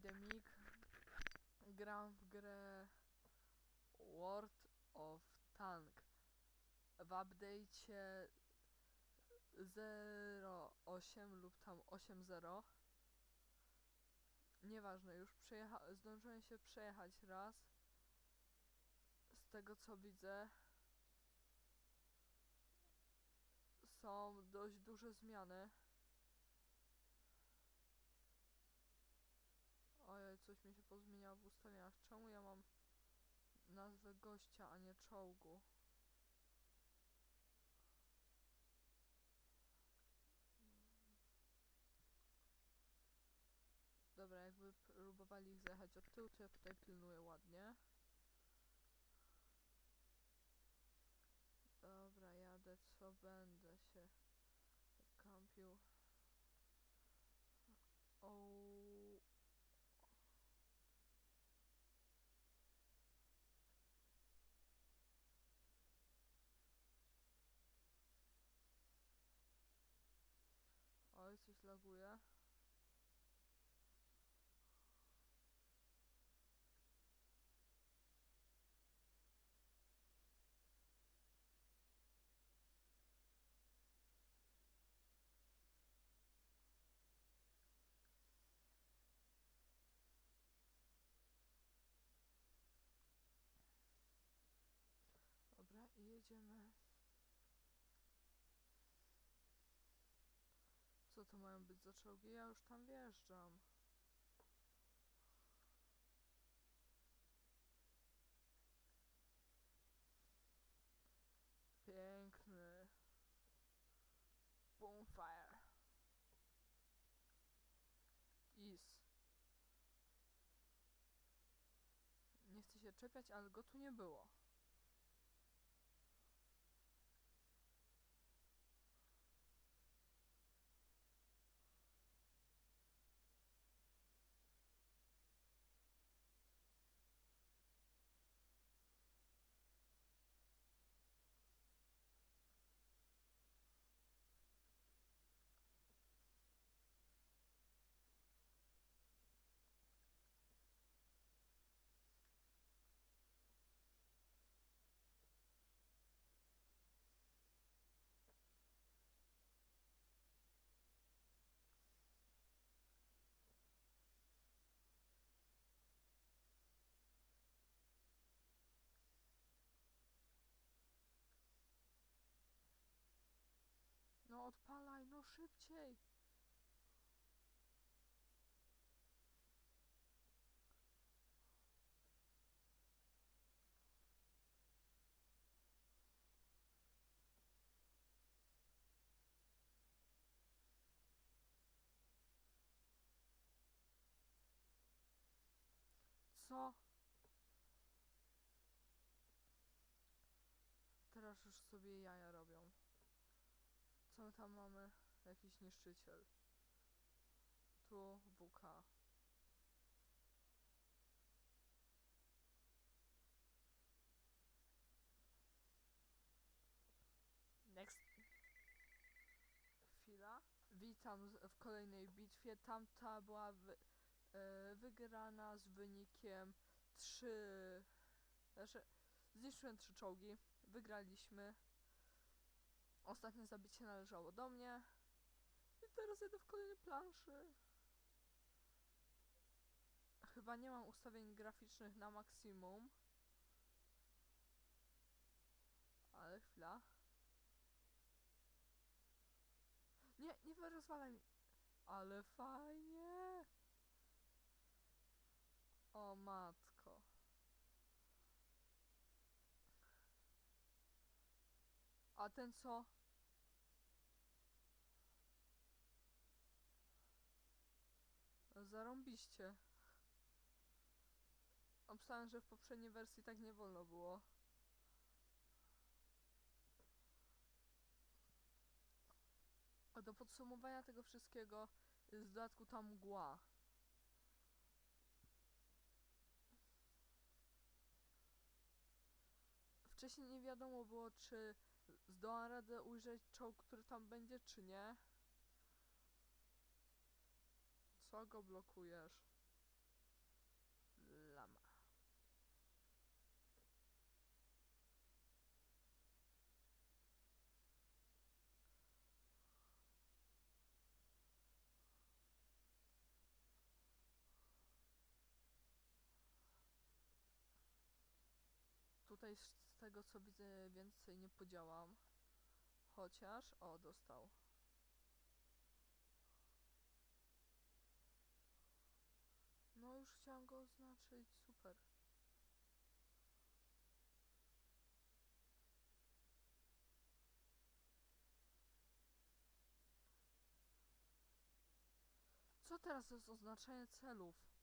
Demik. Gram w grę World of Tank. W update'cie 08 lub tam 8.0 Nieważne, już zdążyłem się przejechać raz. Z tego co widzę są dość duże zmiany. Coś mi się pozmieniało w ustawieniach. Czemu ja mam nazwę gościa, a nie czołgu? Dobra, jakby próbowali ich zajechać od tyłu, to ja tutaj pilnuję ładnie. Dobra, jadę, co będę się kampił. O. Laguje. Dobra, i jedziemy. Co to mają być za czołgi? Ja już tam wjeżdżam. Piękny. Bonfire. Is. Nie chcę się czepiać, ale go tu nie było. No odpalaj, no szybciej. Co? Teraz już sobie jaja robią. Co my tam mamy? Jakiś niszczyciel. Tu WK. Next. Chwila. Witam w kolejnej bitwie. Tamta była wy, e, wygrana z wynikiem 3. Znaczy, zniszczyłem trzy czołgi. Wygraliśmy. Ostatnie zabicie należało do mnie. I teraz jedę w kolejnej planszy. Chyba nie mam ustawień graficznych na maksimum. Ale chwila. Nie, nie rozwalaj mi. Ale fajnie. O matko. A ten co? Zarąbiście. Obstałem, że w poprzedniej wersji tak nie wolno było. A do podsumowania tego wszystkiego jest w dodatku ta mgła. Wcześniej nie wiadomo było, czy zdołam radę ujrzeć czołg, który tam będzie, czy nie. Co go blokujesz? Tutaj z tego co widzę więcej nie podziałam. Chociaż, o, dostał. No już chciałam go oznaczyć, super. Co teraz jest oznaczenie celów?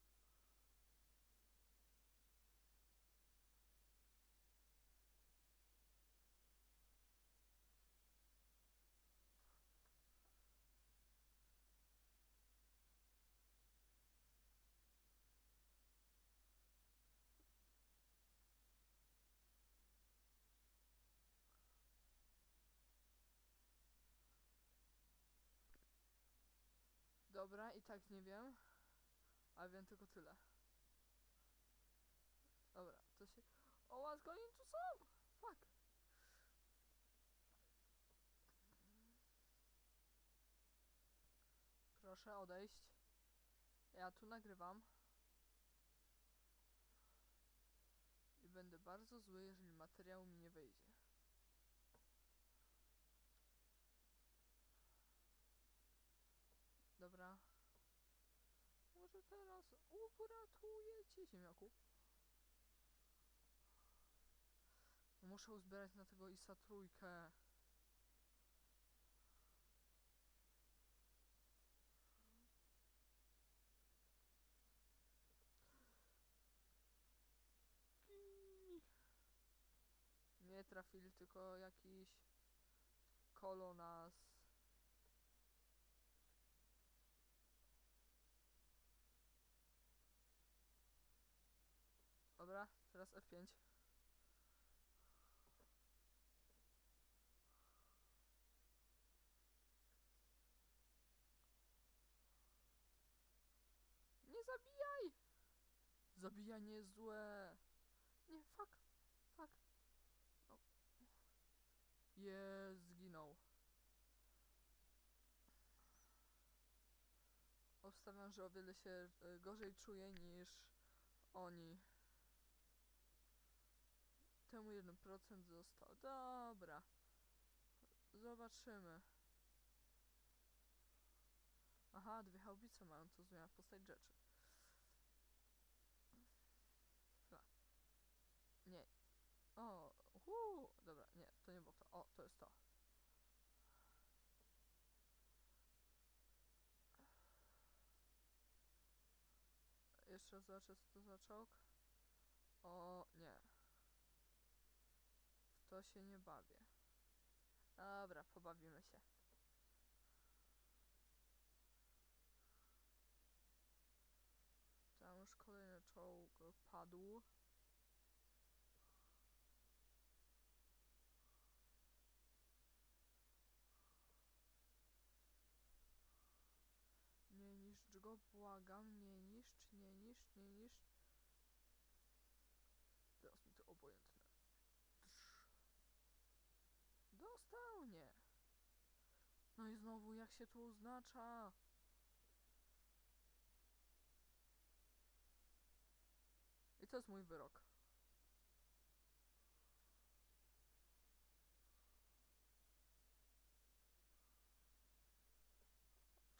Dobra, i tak nie wiem. A wiem tylko tyle. Dobra, to się... O, matko, oni tu są! Fuck! Proszę odejść. Ja tu nagrywam. I będę bardzo zły, jeżeli materiał mi nie wyjdzie. Dobra. Może teraz uratuję cię, ziemniaku. Muszę uzbierać na tego ISA trójkę. Nie trafili, tylko jakiś kolonas. Dobra, teraz F5. Nie zabijaj! Zabijanie złe. Nie, fuck, fuck. No. Jest, zginął. Obstawiam, że o wiele się e, gorzej czuje niż oni. Temu 1% został. Dobra. Zobaczymy. Aha, dwie haubice mają, to zmienia postać rzeczy. Chwila. Nie. O, uhu. Dobra, nie, to nie było to. O, to jest to. Jeszcze raz zobaczę, co to za czołg. O, to się nie bawię. Dobra, pobawimy się. Tam już kolejny czołg padł. Nie niszcz go, błagam, nie niszcz, nie niszcz, nie niszcz. Teraz mi to obojętne. Drz. Dostał, nie. I znowu, jak się tu oznacza? I to jest mój wyrok.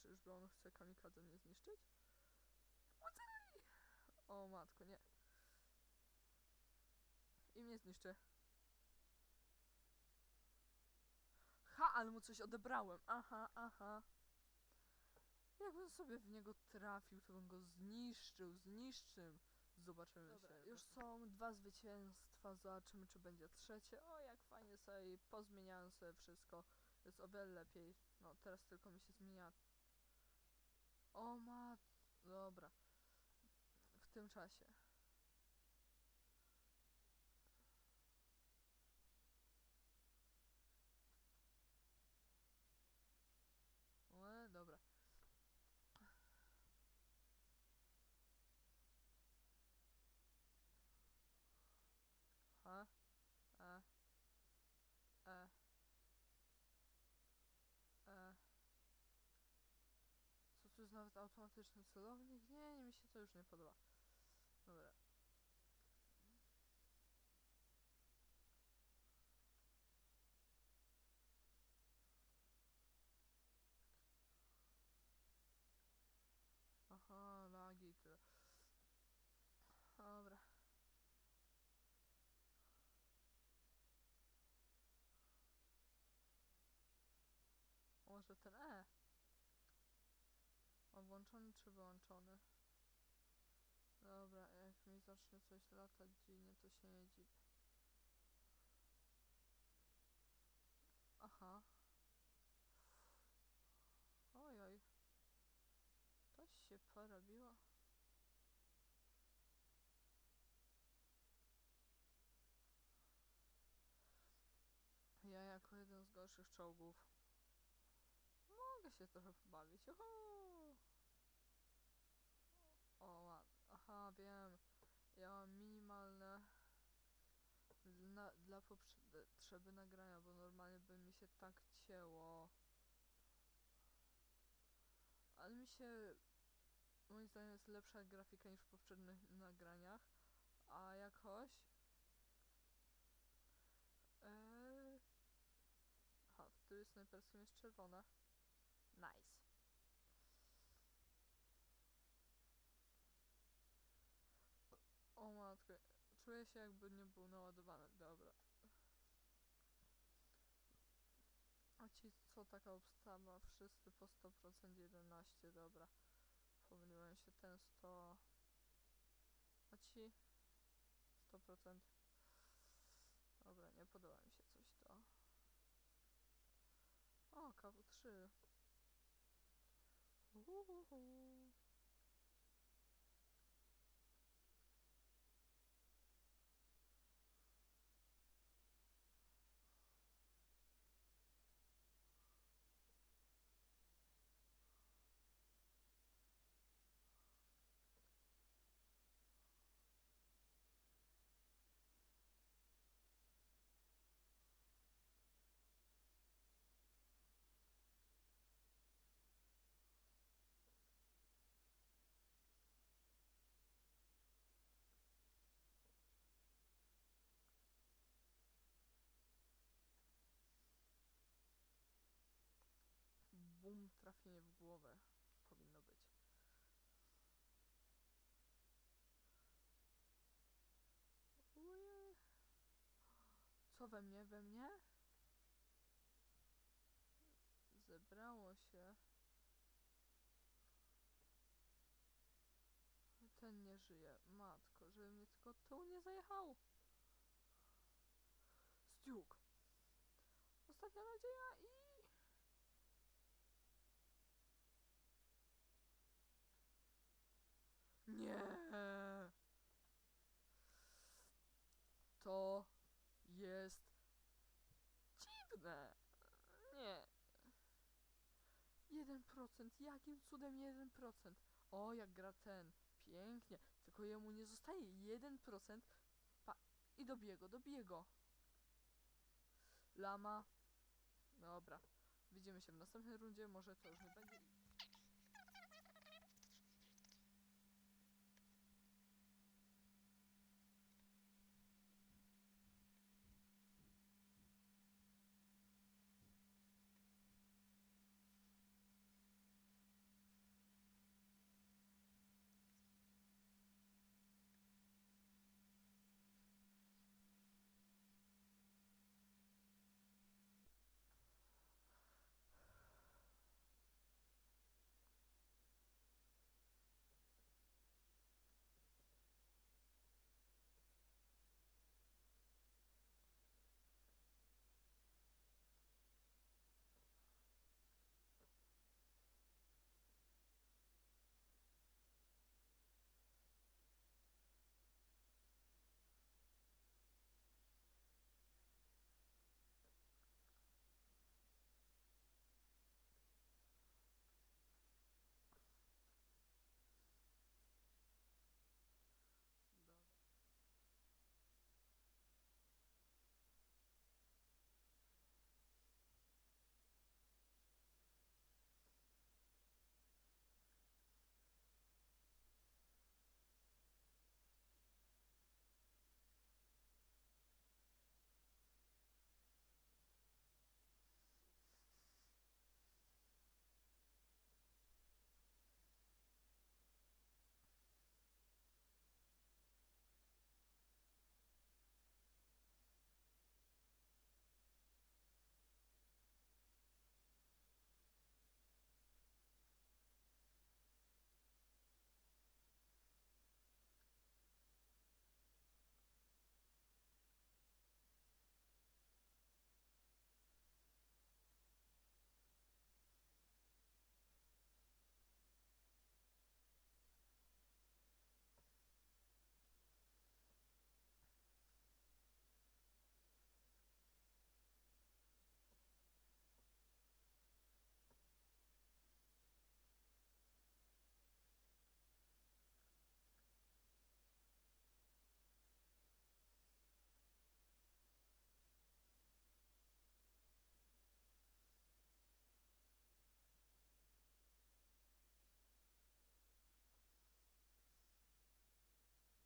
Czyżby on chce kamikadze mnie zniszczyć? O matko, nie. I mnie zniszczy. Ha, ale mu coś odebrałem. Aha, aha. Jakbym sobie w niego trafił, to bym go zniszczył, zniszczył. Zobaczymy Dobra, się. Już są dwa zwycięstwa, zobaczymy czy będzie trzecie. O, jak fajnie sobie pozmieniałem sobie wszystko. Jest o wiele lepiej. No, teraz tylko mi się zmienia. O mat... Dobra. W tym czasie. jest nawet automatyczny celownik. Nie, nie mi się to już nie podoba. Dobra. Aha, lagi i tyle. Dobra. Może ten E. Włączony czy wyłączony? Dobra, jak mi zacznie coś latać dziwnie, to się nie dziwię. Aha. Ojoj. Coś się porobiło. Ja jako jeden z gorszych czołgów mogę się trochę pobawić. Juhu! O, ła- aha, wiem. Ja mam minimalne dla, dla potrzeby nagrania, bo normalnie by mi się tak cięło. Ale mi się moim zdaniem jest lepsza grafika niż w poprzednich nagraniach, a jakoś Eee... Aha, w którym snajperskim jest czerwone. Nice. O matko, czuję się jakby nie był naładowany, dobra. A ci co taka obstawa? Wszyscy po 100% 11, dobra. Pomyliłem się, ten 100... A ci? 100%. Dobra, nie podoba mi się coś to. O, KW3. Uhuhu. Bum, trafienie w głowę powinno być. Co we mnie? We mnie? Zebrało się. Ten nie żyje. Matko, żeby mnie tylko tył nie zajechał. Stiuk. Ostatnia nadzieja i... Nie. To jest Nie. 1%. Jakim cudem 1%? O, jak gra ten. Pięknie. Tylko jemu nie zostaje 1%. Pa I dobiję go, dobiję go. Lama. Dobra. Widzimy się w następnej rundzie. Może to już nie będzie.